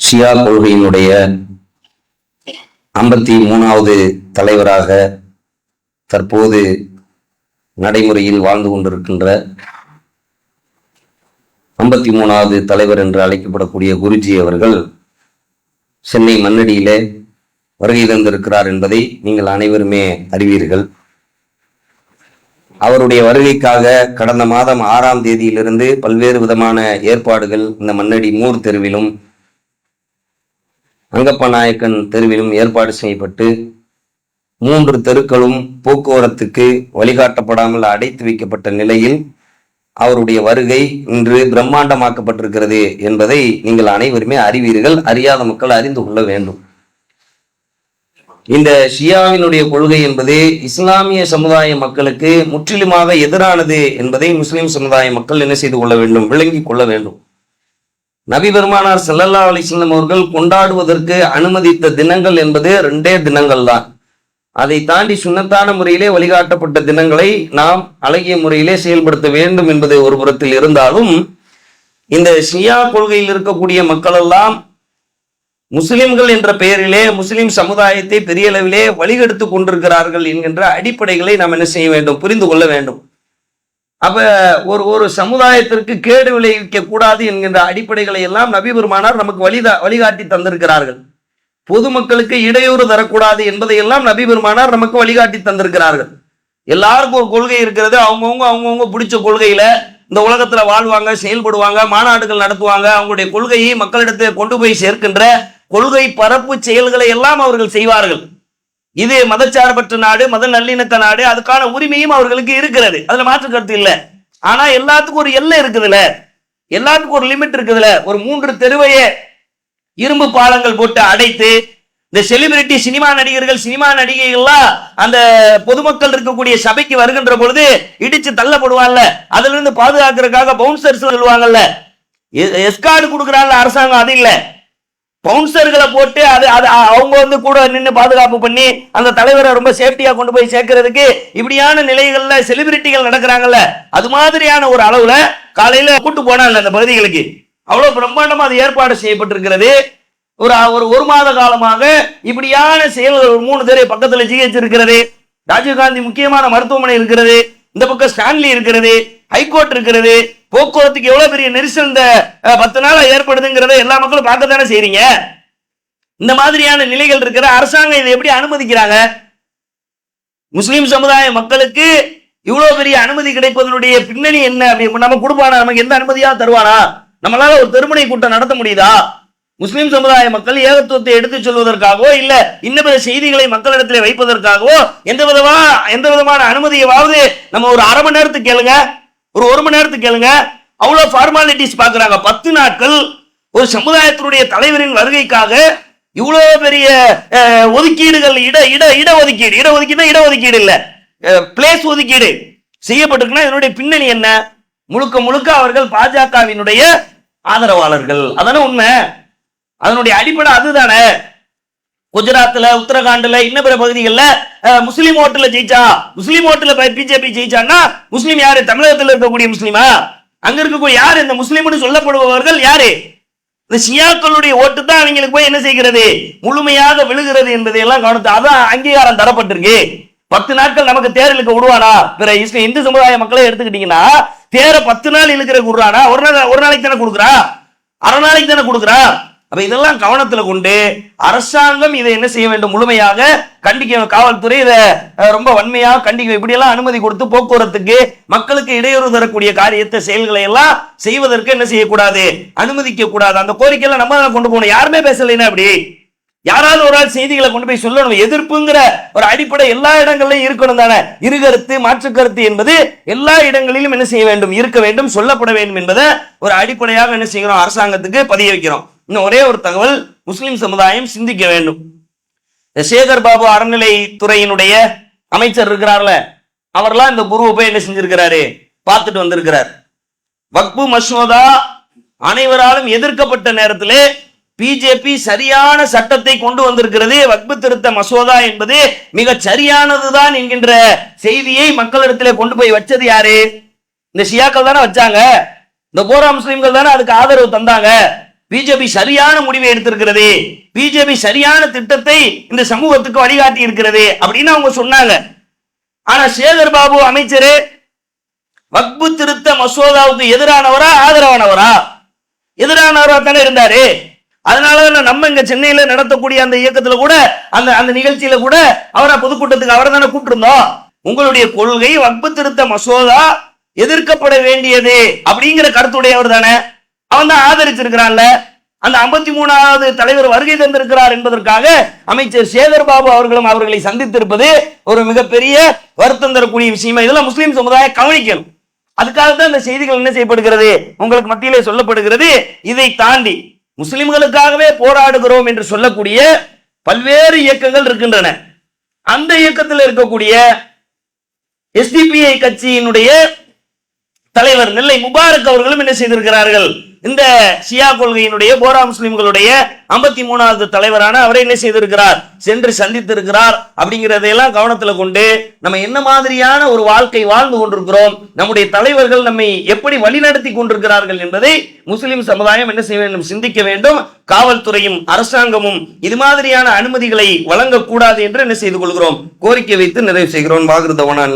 ஷியா கொள்கையினுடைய ஐம்பத்தி மூணாவது தலைவராக தற்போது நடைமுறையில் வாழ்ந்து கொண்டிருக்கின்ற ஐம்பத்தி மூணாவது தலைவர் என்று அழைக்கப்படக்கூடிய குருஜி அவர்கள் சென்னை மண்ணடியிலே வருகை தந்திருக்கிறார் என்பதை நீங்கள் அனைவருமே அறிவீர்கள். அவருடைய வருகைக்காக கடந்த மாதம் ஆறாம் தேதியிலிருந்து பல்வேறு விதமான ஏற்பாடுகள் இந்த மண்ணடி மூர் தெருவிலும் அங்கப்ப நாயக்கன் தெருவிலும் ஏற்பாடு செய்யப்பட்டு மூன்று தெருக்களும் போக்குவரத்துக்கு வழிகாட்டப்படாமல் அடைத்து வைக்கப்பட்ட நிலையில் அவருடைய வருகை இன்று பிரம்மாண்டமாக்கப்பட்டிருக்கிறது என்பதை நீங்கள் அனைவருமே அறிவீர்கள் அறியாத மக்கள் அறிந்து கொள்ள வேண்டும். இந்த ஷியாவினுடைய கொள்கை என்பது இஸ்லாமிய சமுதாய மக்களுக்கு முற்றிலுமாக எதிரானது என்பதை முஸ்லிம் சமுதாய மக்கள் என்ன செய்து கொள்ள வேண்டும்? விளங்கிக் கொள்ள வேண்டும். நபி பெருமானார் செல்லல்லா அலிஸ்லம் அவர்கள் கொண்டாடுவதற்கு அனுமதித்த தினங்கள் என்பது ரெண்டே தினங்கள் தான். அதை தாண்டி சுண்ணத்தான முறையிலே வழிகாட்டப்பட்ட தினங்களை நாம் அழகிய முறையிலே செயல்படுத்த வேண்டும் என்பது ஒரு புறத்தில் இருந்தாலும் இந்த ஷியா கொள்கையில் இருக்கக்கூடிய மக்களெல்லாம் முஸ்லிம்கள் என்ற பெயரிலே முஸ்லிம் சமுதாயத்தை பெரிய அளவிலே வழிகெடுத்து கொண்டிருக்கிறார்கள் என்கின்ற அடிப்படைகளை நாம் என்ன செய்ய வேண்டும்? புரிந்து கொள்ள வேண்டும். அப்ப ஒரு ஒரு சமுதாயத்திற்கு கேடு விளைவிக்க கூடாது என்கின்ற அடிப்படைகளை எல்லாம் நபி பெருமானார் நமக்கு வழிதா வழிகாட்டி தந்திருக்கிறார்கள். பொதுமக்களுக்கு இடையூறு தரக்கூடாது என்பதையெல்லாம் நபி பெருமானார் நமக்கு வழிகாட்டி தந்திருக்கிறார்கள். எல்லாருக்கும் ஒரு கொள்கை இருக்கிறது. அவங்கவுங்க அவங்கவுங்க பிடிச்ச கொள்கையில இந்த உலகத்துல வாழ்வாங்க செயல்படுவாங்க மாநாடுகள் நடத்துவாங்க. அவங்களுடைய கொள்கையை மக்களிடத்தை கொண்டு போய் சேர்க்கின்ற கொள்கை பரப்பு செயல்களை எல்லாம் அவர்கள் செய்வார்கள். இது மதச்சார்பற்ற நாடு மத நல்லிணக்க நாடு அதுக்கான உரிமையும் அவர்களுக்கு இருக்கிறது. அதுல மாற்று கருத்து இல்ல. ஆனா எல்லாத்துக்கும் ஒரு எல்லை இருக்குதுல்ல எல்லாத்துக்கும் ஒரு லிமிட் இருக்குதுல்ல ஒரு மூன்று தெருவையே இரும்பு பாலங்கள் போட்டு அடைத்து இந்த செலிபிரிட்டி சினிமா நடிகர்கள் சினிமா நடிகைகள்லாம் அந்த பொதுமக்கள் இருக்கக்கூடிய சபைக்கு வருகின்ற பொழுது இடிச்சு தள்ளப்படுவாங்கல்ல. அதுல இருந்து பாதுகாக்கிறதுக்காக பவுன்சர்ஸ் சொல்லுவாங்கல்ல. எஸ்கார்டு கொடுக்குறாங்கல்ல அரசாங்கம் அது இல்லை. பவுன்சர்களை போட்டு அது அது அவங்க வந்து கூட நின்று பாதுகாப்பு பண்ணி அந்த தலைவரை ரொம்ப சேஃப்டியாக கொண்டு போய் சேர்க்கறதுக்கு இப்படியான நிலைகளில் செலிபிரிட்டிகள் நடக்கிறாங்கல்ல அது மாதிரியான ஒரு அளவில் காலையில் கூட்டு போனாங்க அந்த பகுதிகளுக்கு. அவ்வளோ பிரம்மாண்டமாக அது ஏற்பாடு செய்யப்பட்டிருக்கிறது. ஒரு ஒரு ஒரு மாத காலமாக இப்படியான செயல்கள் ஒரு மூணு பேரை பக்கத்தில் ஜிஹெச் இருக்கிறது. ராஜீவ்காந்தி முக்கியமான மருத்துவமனை இருக்கிறது. இந்த பக்கம் ஸ்டான்லி இருக்கிறது. ஹைகோர்ட் இருக்கிறது. போக்குவரத்துக்கு எவ்வளவு பெரிய நெரிசல் இந்த பத்து நாளா ஏற்படுதுங்கிறத எல்லா மக்களும் பார்க்க தானே செய்றீங்க? இந்த மாதிரியான நிலைகள் இருக்கிற அரசாங்கம் இதை எப்படி அனுமதிக்கிறாங்க? முஸ்லீம் சமுதாய மக்களுக்கு இவ்வளவு பெரிய அனுமதி கிடைப்பதனுடைய பின்னணி என்ன? அப்படி நம்ம கொடுப்பானா? நமக்கு எந்த அனுமதியா தருவானா? நம்மளால ஒரு தெருமுனை கூட்டம் நடத்த முடியுதா? முஸ்லிம் சமுதாய மக்கள் ஏகத்துவத்தை எடுத்துச் சொல்வதற்காகவோ இல்ல இன்ன பிற செய்திகளை மக்களிடத்தில் வைப்பதற்காகவோ எந்த விதமா எந்த விதமான அனுமதியாவது நம்ம ஒரு அரை மணி நேரத்துக்கு கேளுங்க. ஒரு ஒரு மணி நேரத்துக்கு கேளுங்க. அவ்வளோ ஃபார்மாலிட்டிஸ் பார்க்குறாங்க. பத்து நாட்கள் ஒரு சமுதாயத்தினுடைய தலைவரின் வருகைக்காக இவ்வளோ பெரிய ஒதுக்கீடுகள் இட இட இட ஒதுக்கீடு இட ஒதுக்கீடு இட ஒதுக்கீடு இல்லை பிளேஸ் ஒதுக்கீடு செய்யப்பட்டிருக்குன்னா இதனுடைய பின்னணி என்ன? முழுக்க முழுக்க அவர்கள் பாஜகவினுடைய ஆதரவாளர்கள். அதானே உண்மை? அதனுடைய அடிப்படை அதுதானே? குஜராத்ல உத்தரகாண்ட்ல இன்ன பிற பகுதிகளில் முஸ்லீம் ஓட்டுல ஜெயிச்சா முஸ்லீம் ஓட்டுல பிஜேபி ஜெயிச்சான்னா முஸ்லீம் யாரு? தமிழகத்தில் இருக்கக்கூடிய முஸ்லீமா? அங்க இருக்கக்கூடிய யாரு? இந்த முஸ்லீம்னு சொல்லப்படுபவர்கள் யாரு? இந்த ஷியாக்களுடைய ஓட்டு தான் அவங்களுக்கு போய் என்ன செய்கிறது? முழுமையாக விழுகிறது என்பதை எல்லாம் கவனித்து அதான் அங்கீகாரம் தரப்பட்டிருக்கு. பத்து நாட்கள் நமக்கு தேர் இழுக்க விடுவானா? பிற இஸ்லாம் இந்து சமுதாய மக்களை எடுத்துக்கிட்டீங்கன்னா தேர பத்து நாள் இழுக்கிற குடுறானா ஒரு நாள் ஒரு நாளைக்கு தானே கொடுக்குறா? அரை நாளைக்கு தானே கொடுக்குறா? அப்ப இதெல்லாம் கவனத்துல கொண்டு அரசாங்கம் இதை என்ன செய்ய வேண்டும்? முழுமையாக கண்டிக்க காவல்துறை இதை ரொம்ப வன்மையாக கண்டிக்க இப்படியெல்லாம் அனுமதி கொடுத்து போக்குவரத்துக்கு மக்களுக்கு இடையூறு தரக்கூடிய காரியத்தை செயல்களை எல்லாம் செய்வதற்கு என்ன செய்யக்கூடாது? அனுமதிக்க கூடாது அந்த கோரிக்கையெல்லாம் நம்ம தான் கொண்டு போகணும். யாருமே பேசலைன்னா அப்படி யாராவது ஒரு ஆள் செய்திகளை கொண்டு போய் சொல்லணும். எதிர்ப்புங்கிற ஒரு அடிப்படை எல்லா இடங்கள்லையும் இருக்கணும் தானே. இருகருத்து மாற்று கருத்து என்பது எல்லா இடங்களிலும் என்ன செய்ய வேண்டும்? இருக்க வேண்டும் சொல்லப்பட வேண்டும் என்பதை ஒரு அடிப்படையாக என்ன செய்கிறோம் அரசாங்கத்துக்கு பதிய வைக்கிறோம். இன்னும் ஒரே ஒரு தகவல் முஸ்லிம் சமுதாயம் சிந்திக்க வேண்டும். சேகர் பாபு அறநிலைத்துறையினுடைய அமைச்சர் இருக்கிறார்ல அவர்லாம் இந்த குருவை போய் என்ன செஞ்சிருக்கிறாரு? பார்த்துட்டு வந்திருக்கிறார். வக்பு மசோதா அனைவராலும் எதிர்க்கப்பட்ட நேரத்திலே பிஜேபி சரியான சட்டத்தை கொண்டு வந்திருக்கிறது. வக்பு திருத்த மசோதா என்பது மிக சரியானதுதான் என்கின்ற செய்தியை மக்களிடத்திலே கொண்டு போய் வச்சது யாரு? இந்த ஷியாக்கள் தானே வச்சாங்க. இந்த போரா முஸ்லீம்கள் தானே அதுக்கு ஆதரவு தந்தாங்க. பிஜேபி சரியான முடிவை எடுத்திருக்கிறது. பிஜேபி சரியான திட்டத்தை இந்த சமூகத்துக்கு வழிகாட்டி இருக்கிறது அப்படின்னு அவங்க சொன்னாங்க. ஆனா சேகர் பாபு அமைச்சரு வக்பு திருத்த மசோதாவுக்கு எதிரானவரா ஆதரவானவரா? எதிரானவரா தானே இருந்தாரு. அதனாலதான் நம்ம இங்க சென்னையில நடத்தக்கூடிய அந்த இயக்கத்துல கூட அந்த அந்த நிகழ்ச்சியில கூட அவரை பொதுக்கூட்டத்துக்கு அவரை தானே கூப்பிட்டுருந்தோம். உங்களுடைய கொள்கை வக்பு திருத்த மசோதா எதிர்க்கப்பட வேண்டியது அப்படிங்கிற கருத்துடையவர் தானே. அவன் தான் ஆதரிச்சிருக்கிறான்ல. அந்த ஐம்பத்தி மூணாவது தலைவர் வருகை தந்திருக்கிறார் என்பதற்காக அமைச்சர் சேகர் பாபு அவர்களும் அவர்களை சந்தித்திருப்பது ஒரு மிகப்பெரிய வருத்தம் தரக்கூடிய விஷயமா. இதெல்லாம் முஸ்லீம் சமுதாயம் கவனிக்கணும் அதுக்காக தான் இந்த செய்திகள் என்ன செய்யப்படுகிறது? உங்களுக்கு மத்தியிலே சொல்லப்படுகிறது இதை தாண்டி முஸ்லிம்களுக்காகவே போராடுகிறோம் என்று சொல்லக்கூடிய பல்வேறு இயக்கங்கள் இருக்கின்றன. அந்த இயக்கத்தில் இருக்கக்கூடிய எஸ்டிபிஐ கட்சியினுடைய தலைவர் நெல்லை முபாரக் அவர்களும் என்ன செய்திருக்கிறார்கள்? இந்த ஷியா கொள்கையினுடைய போரா முஸ்லிம்களுடைய ஐம்பத்தி மூணாவது தலைவரான அவரை என்ன செய்திருக்கிறார்? சென்று சந்தித்திருக்கிறார். அப்படிங்கிறதையெல்லாம் கவனத்துல கொண்டு நம்ம என்ன மாதிரியான ஒரு வாழ்க்கை வாழ்ந்து கொண்டிருக்கிறோம்? நம்முடைய தலைவர்கள் நம்மை எப்படி வழிநடத்தி கொண்டிருக்கிறார்கள் என்பதை முஸ்லிம் சமுதாயம் என்ன செய்ய வேண்டும்? சிந்திக்க வேண்டும். காவல்துறையும் அரசாங்கமும் இது மாதிரியான அனுமதிகளை வழங்கக்கூடாது என்று என்ன செய்து கொள்கிறோம்? கோரிக்கை வைத்து நிறைவு செய்கிறோம். வாகிருதவனா